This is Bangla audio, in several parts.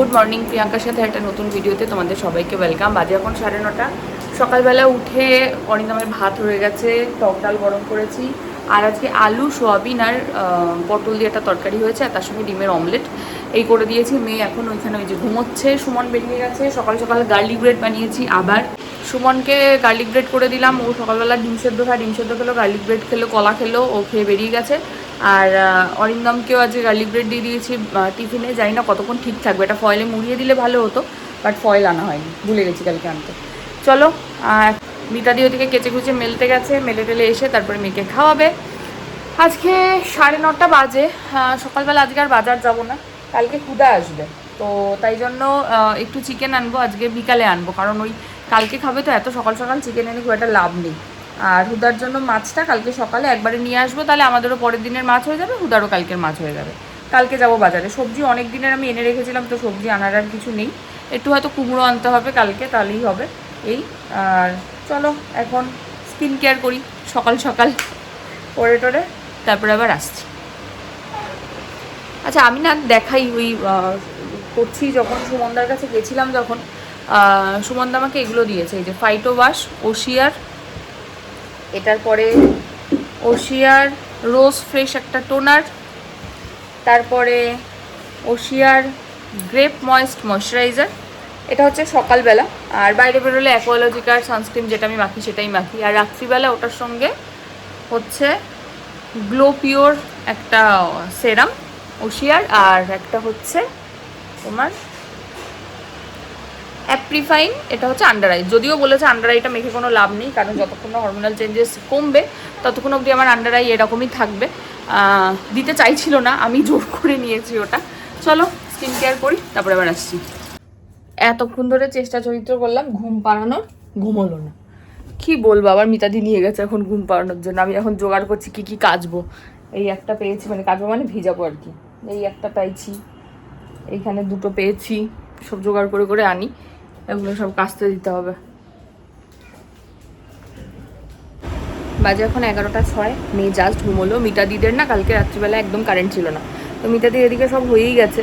গুড মর্নিং প্রিয়াঙ্কার সাথে একটা নতুন ভিডিওতে তোমাদের সবাইকে ওয়েলকাম। বাজে এখন সাড়ে নটা। সকালবেলা উঠে অরিন্দমের ভাত হয়ে গেছে, টক ডাল গরম করেছি, আর আজকে আলু, সোয়াবিন আর পটল দিয়ে একটা তরকারি হয়েছে, আর তার সঙ্গে ডিমের অমলেট। এই করে দিয়েছি মেয়ে এখন ওইখানে ওই যে ঘুমোচ্ছে, সুমন বেরিয়ে গেছে। সকাল সকাল গার্লিক ব্রেড বানিয়েছি আবার। সুমনকে গার্লিক ব্রেড করে দিলাম, ও সকালবেলা ডিম সেদ্ধ খায়, ডিম সেদ্ধ খেলো, গার্লিক ব্রেড খেলো, কলা খেলো, ও খেয়ে বেরিয়ে গেছে। আর অরিন্দমকেও আজকে গার্লিক ব্রেড দিয়ে দিয়েছি টিফিনে, জানি না কতক্ষণ ঠিক থাকবে। এটা ফয়েলে মুড়িয়ে দিলে ভালো হতো বাট ফয়েল আনা হয়নি, ভুলে গেছি কালকে আনতে। চলো মিতাদি ওদিকে কেচে কুচে মেলতে গেছে, মেলে টেলে এসে তারপরে মেয়েকে খাওয়াবে। আজকে সাড়ে নটা বাজে সকালবেলা আজকে আর বাজার যাব না, কালকে ক্ষুদা আসবে। তো তাই জন্য একটু চিকেন আনব, আজকে বিকালে আনব, কারণ ওই কালকে খাবে তো এত সকাল সকাল চিকেন এনে খুব একটা লাভ নেই। আর হুদার জন্য মাছটা কালকে সকালে একবারে নিয়ে আসব, তাহলে আমাদেরও পরের দিনের মাছ হয়ে যাবে, হুদারও কালকের মাছ হয়ে যাবে। কালকে যাব বাজারে। সবজি অনেক দিনের আমি এনে রেখেছিলাম, তো সবজি আনার আর কিছু নেই। একটু হয়তো কুমড়ো আনতে হবে কালকে, তাহলেই হবে এই। আর চলো, এখন স্কিন কেয়ার করি, সকাল সকাল। পরে টরে, তারপরে আবার আসছি। আচ্ছা আমি না দেখাই ওই করছি যখন সুমনদার কাছে গেছিলাম যখন সুমনদা আমাকে এগুলো দিয়েছে, এই যে ফাইটো ওয়াশ ওশিয়ার এটার পরে ওশিয়ার রোজ ফ্রেশ একটা টোনার, তারপরে ওশিয়ার গ্রেপ ময়েস্ট ময়শ্চারাইজার, এটা হচ্ছে সকালবেলা। আর বাইরে বেরোলে অ্যাকোয়ালজিকার সানস্ক্রিন যেটা আমি মাখি সেটাই মাখি। আর রাত্রিবেলা ওটার সঙ্গে হচ্ছে গ্লো পিওর একটা সেরাম ওশিয়ার, আর একটা হচ্ছে তোমার অ্যাপ্রিফাইন এটা হচ্ছে আন্ডার আই যদিও বলেছে আন্ডার আইটা মেখে কোনো লাভ নেই, কারণ যতক্ষণ না হরমোনাল চেঞ্জেস কমবে, ততক্ষণ অবধি আমার আন্ডার আই এরকমই থাকবে। দিতে চাইছিল না, আমি জোর করে নিয়েছি ওটা। চলো স্কিন কেয়ার করি, তারপরে আবার আসছি। এতক্ষণ ধরে চেষ্টা চরিত্র করলাম, ঘুম পাড়ানোর ঘুম হলো না। কি বলব, আবার মিতাদি নিয়ে গেছে এখন ঘুম পাড়ানোর জন্য। আমি এখন জোগাড় করছি কি কি কাচবো। এই একটা পেয়েছি মানে কাচবো মানে ভিজাবো আর কি। এই একটা পাইছি এইখানে দুটো পেয়েছি, সব জোগাড় করে করে আনি। এগুলো সব কাচতে দিতে হবে। বাজে এখন এগারোটা ছয়, মেয়ে জাস্ট ঘুমোলো। মিতাদিদের না কালকে রাত্রিবেলা একদম কারেন্ট ছিল না। তো মিতাদি এদিকে সব হয়েই গেছে।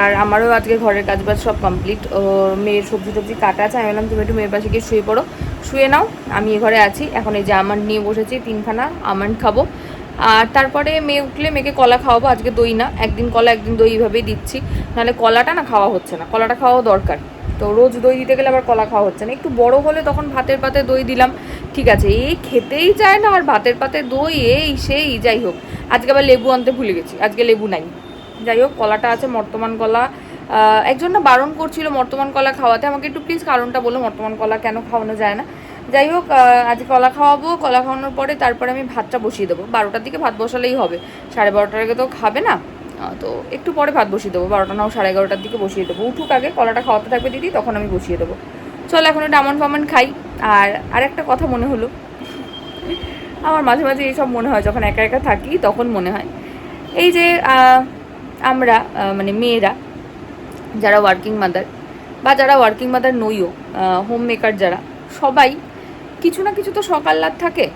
আর আমারও আজকে ঘরের কাজ বাজ সব কমপ্লিট মেয়ের সবজি টবজি কাটা আছে। আমি বললাম, তুমি একটু মেয়ের পাশে গিয়ে শুয়ে পড়ো। শুয়ে নাও, আমি এ ঘরে আছি। এখন এই যে আমন্ড নিয়ে বসেছি, তিনখানা আমন্ড খাব। আর তারপরে মেয়ে উঠলে মেয়েকে কলা খাওয়াবো, আজকে দই না। একদিন কলা, একদিন দই এইভাবেই দিচ্ছি। নাহলে কলাটা না খাওয়া হচ্ছে না। কলাটা খাওয়াও দরকার। তো রোজ দই দিতে গেলে আবার কলা খাওয়া হচ্ছে না। একটু বড় হলে তখন ভাতের পাতে দই দিলাম। ঠিক আছে, এই খেতেই চায় না আর ভাতের পাতে দই, এই সেই, যাই হোক। আজকে আবার লেবু আনতে ভুলে গেছি। আজকে লেবু নাই। যাই হোক, কলাটা আছে বর্তমান কলা। একজন না বারণ করছিল বর্তমান কলা খাওয়াতে। আমাকে একটু প্লিজ কারণটা বলো বর্তমান কলা কেন খাওয়ানো যায় না? যাই হোক আজ কলা খাওয়াবো, কলা খাওয়ানোর পরে তারপরে আমি ভাতটা বসিয়ে দেবো। বারোটার দিকে ভাত বসালেই হবে। সাড়ে বারোটার আগে তো খাবে না? তো একটু পরে ভাত বসিয়ে দেবো। বারোটা নাও সাড়ে এগারোটার দিকে বসিয়ে দেবো। উঠুক আগে, কলাটা খাওয়াতে থাকবে দিদি, তখন আমি বসিয়ে দেবো। চলো এখন একটু আমন ফামন খাই। আর আরেকটা কথা মনে হলো। আমার মাঝে মাঝে এইসব মনে হয়, যখন একা একা থাকি, তখন মনে হয়। এই যে আমরা মানে মেয়েরা, যারা ওয়ার্কিং মাদার বা যারা ওয়ার্কিং মাদার নইও হোম মেকার যারা, সবাই কিছু না কিছু তো সকাল রাত থাকে।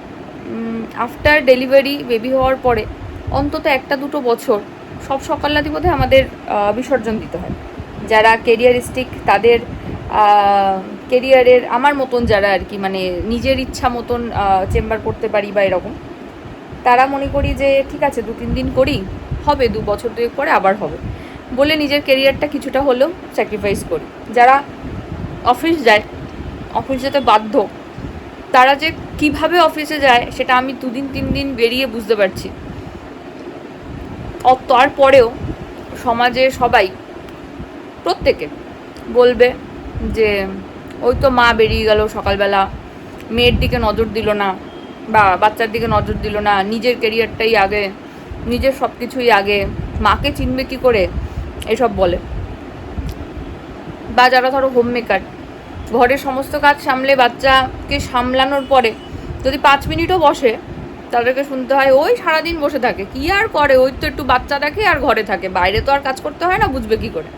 আফটার ডেলিভারি বেবি হওয়ার পরে অন্তত একটা দুটো বছর সব সকাল রাতই বোধহয় আমাদের বিসর্জন দিতে হয়। যারা কেরিয়ারিস্টিক তাদের কেরিয়ারের আমার মতন যারা আর কি মানে নিজের ইচ্ছা মতন চেম্বার করতে পারি বা এরকম, তারা মনে করি যে ঠিক আছে, দু তিন দিন করি, হবে, দু বছর দুয়েক পরে আবার হবে। বলে নিজের কেরিয়ারটা কিছুটা হলেও স্যাক্রিফাইস করি। যারা অফিস যায় অফিস যেতে বাধ্য তারা যে কীভাবে অফিসে যায় সেটা আমি দুদিন, তিন দিন বেরিয়ে বুঝতে পারছি। তারপরেও সমাজে সবাই, প্রত্যেকে বলবে যে, ওই তো মা বেরিয়ে গেল সকালবেলা, মেয়ের দিকে নজর দিল না বা বাচ্চার দিকে নজর দিল না, নিজের কেরিয়ারটাই আগে, নিজের সব কিছুই আগে, মাকে চিনবে কি করে? এসব বলে। বা যারা ধরো হোম মেকার ঘরের সমস্ত কাজ সামলে বাচ্চাকে সামলানোর পরে যদি পাঁচ মিনিটও বসে, তাদেরকে শুনতে হয়, ওই সারাদিন বসে থাকে, কি আর করে? ওই তো একটু বাচ্চা দেখে আর ঘরে থাকে, বাইরে তো আর কাজ করতে হয় না, বুঝবে কি করে?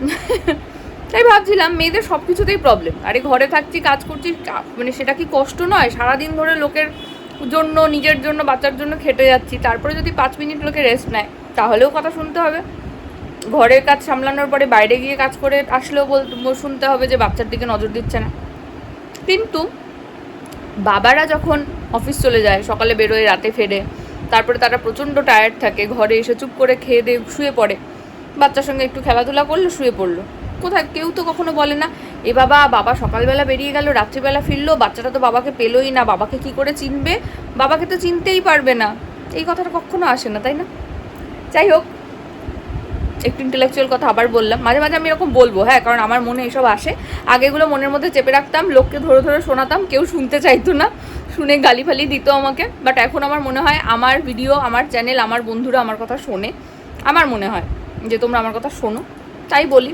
তাই ভাবছিলাম মেয়েদের সব কিছুতেই প্রবলেম আরে ঘরে থাকছি, কাজ করছি মানে সেটা কি কষ্ট নয়? সারাদিন ধরে লোকের জন্য, নিজের জন্য, বাচ্চার জন্য খেটে যাচ্ছি। তারপরে যদি পাঁচ মিনিট লোকে রেস্ট নেয়, তাহলেও কথা শুনতে হবে। ঘরের কাজ সামলানোর পরে বাইরে গিয়ে কাজ করে আসলেও বল শুনতে হবে যে বাচ্চার দিকে নজর দিচ্ছে না। কিন্তু বাবারা যখন অফিস চলে যায়, সকালে বেরোয়, রাতে ফেরে, তারপরে তারা প্রচণ্ড টায়ার্ড থাকে, ঘরে এসে চুপ করে খেয়ে দিয়ে শুয়ে পড়ে। বাচ্চার সঙ্গে একটু খেলাধুলা করল, শুয়ে পড়ল। কোথায় কেউ তো কখনো বলে না, এ বাবা বাবা সকালবেলা বেরিয়ে গেল, রাত্রিবেলা ফিরলো, বাচ্চাটা তো বাবাকে পেলোই না, বাবাকে কি করে চিনবে? বাবাকে তো চিনতেই পারবে না। এই কথাটা কখনো আসে না, তাই না? যাই হোক একটু ইন্টেলেকচুয়াল কথা আবার বললাম। মাঝে মাঝে আমি এরকম বলব হ্যাঁ কারণ আমার মনে এসব আসে। আগেগুলো মনের মধ্যে চেপে রাখতাম, লোককে ধরে ধরে শোনাতাম, কেউ শুনতে চাইতো না, শুনে গালি ফালি দিত আমাকে। বাট এখন আমার মনে হয় আমার ভিডিও আমার চ্যানেল আমার বন্ধুরা আমার কথা শোনে। আমার মনে হয় যে তোমরা আমার কথা শোনো। তাই বলি।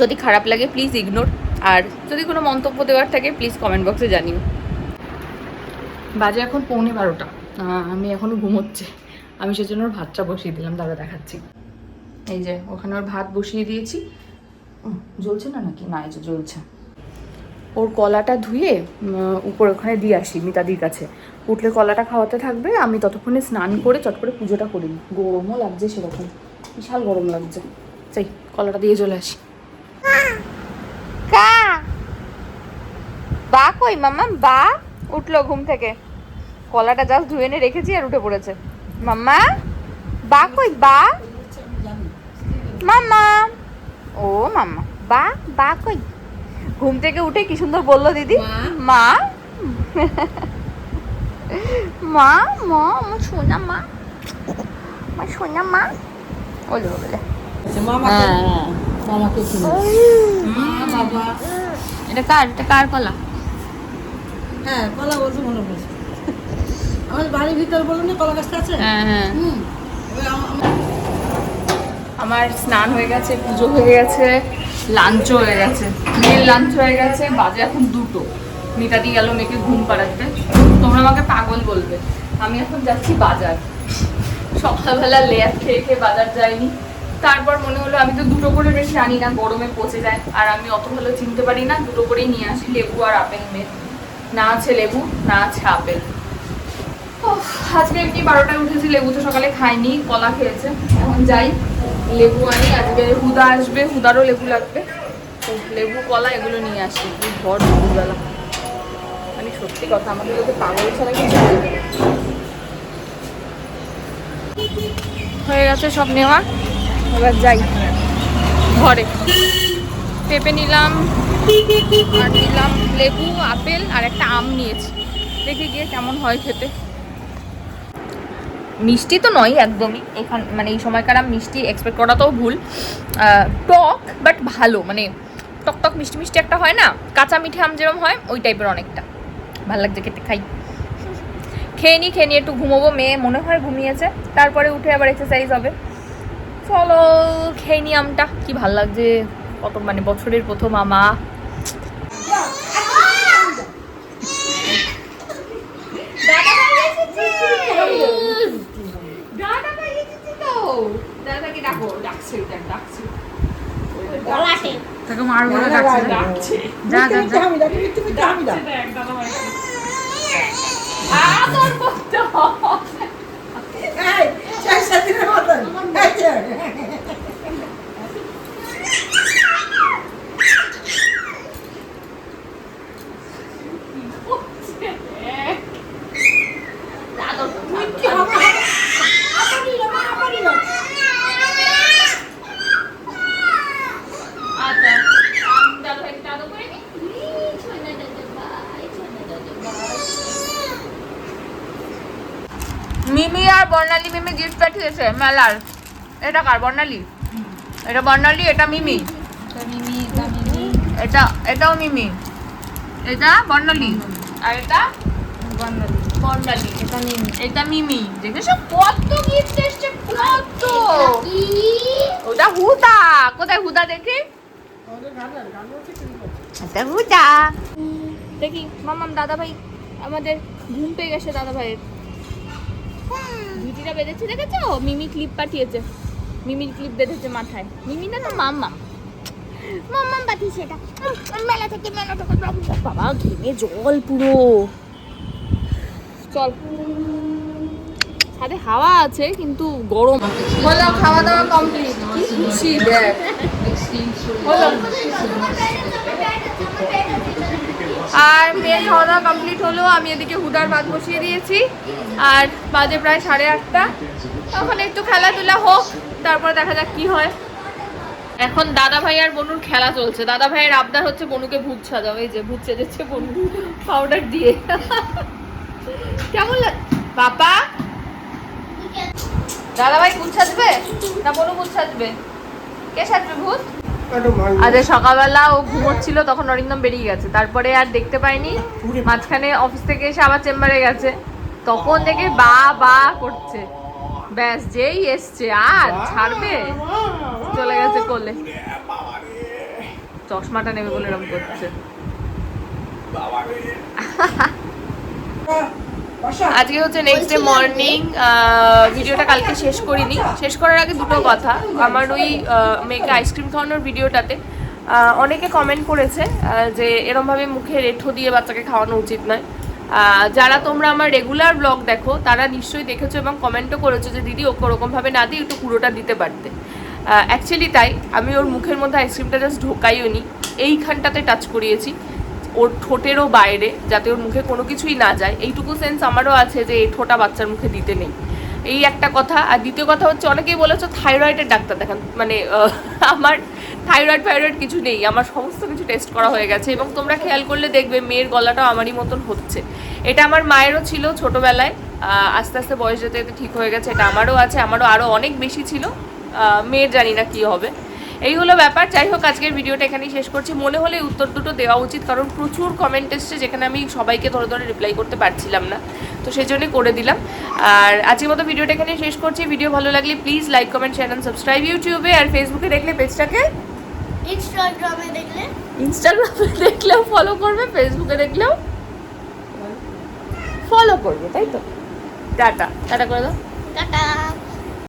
যদি খারাপ লাগে প্লিজ ইগনোর আর যদি কোনো মন্তব্য দেওয়ার থাকে প্লিজ কমেন্ট বক্সে জানিও। বাজে এখন পৌনে বারোটা। আমি এখনও ঘুমোচ্ছে। আমি সেজন্য ভাতটা বসিয়ে দিলাম, দাদা দেখাচ্ছি। এই যে, ওখানে ওর ভাত বসিয়ে দিয়েছি। জ্বলছে না নাকি? না, এই যে জ্বলছে। ওর কলাটা ধুয়ে উপরে ওখানে দিয়ে আসি মিতাদির কাছে। উঠলে কলাটা খাওয়াতে থাকবে, আমি ততক্ষণে স্নান করে, চট করে পুজোটা করি গরমও লাগছে সেরকম। বিশাল গরম লাগছে। চাই কলাটা দিয়ে চলে আসি। বা কই, মাম্মা? বা? উঠল ঘুম থেকে। কলাটা জাস্ট ধুয়ে এনে রেখেছি আর উঠে পড়েছে। মাম্মা? বা কই, বা? মাম্মা। ও মাম্মা। বা বা কই? ঘুম থেকে উঠে কি সুন্দর বলল দিদি? মা। মা? মা আমার সোনা মা। আমার সোনা মা। বলে। বলে হ্যাঁ, মা বাবা। এটা কার? এটা কার কলা? হ্যাঁ কলা বলছে মনে পড়ছে। আমাদের বাড়ির ভিতর বলুন কলা গাছটা আছে? হ্যাঁ হ্যাঁ। আমার স্নান হয়ে গেছে, পুজো হয়ে গেছে, লাঞ্চ হয়ে গেছে। মেয়ের লাঞ্চ হয়ে গেছে, বাজে এখন দুটো। মিতাদি গেল মেয়েকে ঘুম পাড়াতে। তোমরা আমাকে পাগল বলবে। আমি এখন যাচ্ছি বাজার। সকালবেলা লেয়ার খেয়ে খেয়ে বাজার যাইনি। তারপর মনে হলো আমি তো দুটো করে বেশি আনি না, গরমে পচে যায়। আর আমি অত ভালো চিনতে পারি না, দুটো করেই নিয়ে আসি, লেবু আর আপেল মেয়ে। না আছে লেবু, না আছে আপেল। আজকে এমনি বারোটায় উঠেছি, লেবু তো সকালে খাইনি, কলা খেয়েছে। এখন যাই। লেবু আনি, আজকে হুদা আসবে, হুদারও লেবু লাগবে। লেবু, কলা এগুলো নিয়ে আসি ভর দুপুরবেলা। মানে সত্যি কথা আমাকে যদি পাগল ছাড়া কিছু হয়ে গেছে সব নেওয়া। এবার যাই, ঘরে। পেঁপে নিলাম, আর নিলাম লেবু, আপেল, আর একটা আম নিয়েছি। দেখে গিয়ে কেমন হয় খেতে। মিষ্টি তো নয় একদমই। এখান মানে এই সময়কার মিষ্টি এক্সপেক্ট করাটাও ভুল। টক বাট ভালো। মানে টক টক মিষ্টি মিষ্টি একটা হয় না? কাঁচা মিঠে আম যেরকম হয়, ওই টাইপের অনেকটা। ভালো লাগছে খেতে, খাই। খেয়ে নিই খেয়ে নিয়ে একটু ঘুমোবো। মেয়ে মনে হয় ঘুমিয়েছে। তারপরে উঠে আবার এক্সারসাইজ হবে। চলো, খেয়ে নিই আমটা। কি ভালো লাগছে। কত মানে বছরের প্রথম আমা। তাকে মার বলে ডাকছে যা যা যা। হামি দাও, মিথ্যে মিথ্যে হামি দাও। আদর করতে শেষ সেদিনের মতন। এই যে। মিথ্যে হবে, হবে। আমারই না, আমারই না। আচ্ছা আমি দাদু ভাইকে আদর করে নিই এই সোনা দাদু ভাই সোনা দাদু ভাই মিমি আর বর্ণালী মিমি গিফট পাঠিয়েছে মেলার। এটা কার বর্ণালী? এটা বর্ণালী এটা মিমি। এটা এটাও মিমি। এটা বর্ণালী। আর এটা? বর্ণালী। এটা মিমি। এটা মিমি। দেখেছ? কত গিফট এসছে কত! ওটা হুদা। কোথায় হুদা দেখি? এটা হুদা। দেখি মামাম দাদা ভাই আমাদের ঘুম পেয়ে গেছে দাদা ভাইয়ের ধুতিটা বেঁধেছে দেখেছ? মিমি ক্লিপ পাঠিয়েছে। মিমির ক্লিপ বেঁধেছে মাথায়। মিমি না তো মাম্মাম মাম্মাম পাঠিয়েছে এটা। মেলা থেকে মেলা থেকে বাবা ঘেমে জল পুরো। চল। ছাদে হাওয়া আছে কিন্তু গরম হলো খাওয়া দাওয়া কমপ্লিট কি? খুশি দেখ। হলো। আর মেয়ের খাওয়া দাওয়া কমপ্লিট হলো, আমি এদিকে হুদার ভাত বসিয়ে দিয়েছি। আর বাজে প্রায় সাড়ে আটটা। তখন একটু খেলাধুলা হোক, তারপরে দেখা যাক কি হয়। এখন দাদা ভাই আর বনুর খেলা চলছে। দাদা ভাইয়ের আবদার হচ্ছে বনুকে ভূত সাজাও। এই যে ভূত সেজেছে বনু পাউডার দিয়ে। কেমন বাবা? দাদা ভাই ভূত সাজবে? না বনু ভূত সাজবে? কে সাজবে ভূত? আজ সকালবেলা ও ঘুমোচ্ছিল তখন অরিন্দম বেরিয়ে গেছে। তারপরে আর দেখতে পাইনি। মাঝখানে অফিস থেকে এসে আবার চেম্বারে গেছে। তখন থেকে বা বা করছে। ব্যাস যেই এসছে আর ছাড়বে? চলে গেছে কোলে। চশমাটা নেবে বলে এরকম করছে। আজকে হচ্ছে নেক্সট ডে মর্নিং ভিডিওটা কালকে শেষ করিনি। শেষ করার আগে দুটো কথা। আমার ওই মেয়েকে আইসক্রিম খাওয়ানোর ভিডিওটাতে অনেকে কমেন্ট করেছে যে এরমভাবে মুখে রেঠো দিয়ে বাচ্চাকে খাওয়ানো উচিত নয়। যারা তোমরা আমার রেগুলার ব্লগ দেখো তারা নিশ্চয়ই দেখেছ এবং কমেন্টও করেছ যে দিদি ওকে ওরকমভাবে না দিয়ে একটু পুরোটা দিতে পারতে। অ্যাকচুয়ালি তাই আমি ওর মুখের মধ্যে আইসক্রিমটা জাস্ট ঢোকাইও নি এইখানটাতে টাচ করিয়েছি। ওর ঠোঁটেরও বাইরে, যাতে ওর মুখে কোনো কিছুই না যায়। এইটুকু সেন্স আমারও আছে যে এই ঠোঁটা বাচ্চার মুখে দিতে নেই। এই একটা কথা। আর দ্বিতীয় কথা হচ্ছে, অনেকেই বলেছ থাইরয়েডের ডাক্তার দেখান। মানে আমার থাইরয়েড ফাইরয়েড কিছু নেই। আমার সমস্ত কিছু টেস্ট করা হয়ে গেছে। এবং তোমরা খেয়াল করলে দেখবে মেয়ের গলাটাও আমারই মতন হচ্ছে। এটা আমার মায়েরও ছিল ছোটোবেলায়। আস্তে আস্তে বয়স যেতে যেতে ঠিক হয়ে গেছে, এটা আমারও আছে। আমারও আরও অনেক বেশি ছিল। মেয়ের জানি না কী হবে। এই হলো ব্যাপার। যাই হোক আজকের ভিডিওটা এখানেই শেষ করছি। মনে হলে উত্তর দুটো দেওয়া উচিত কারণ প্রচুর কমেন্ট এসছে যেখানে আমি সবাইকে ধরে ধরে রিপ্লাই করতে পারছিলাম না। তো সেই জন্যই করে দিলাম। আর আজকের মতো ভিডিওটা এখানেই শেষ করছি। ভিডিও ভালো লাগলে please like comment share and subscribe ইউটিউবে আর ফেসবুকে দেখলে পেজটাকে ইনস্টাগ্রামে দেখলে? ইনস্টাগ্রামে দেখলেও ফলো করবে ফেসবুকে দেখলেও ফলো করবে তাই তো? টাটা। টাটা করে দাও। টাটা।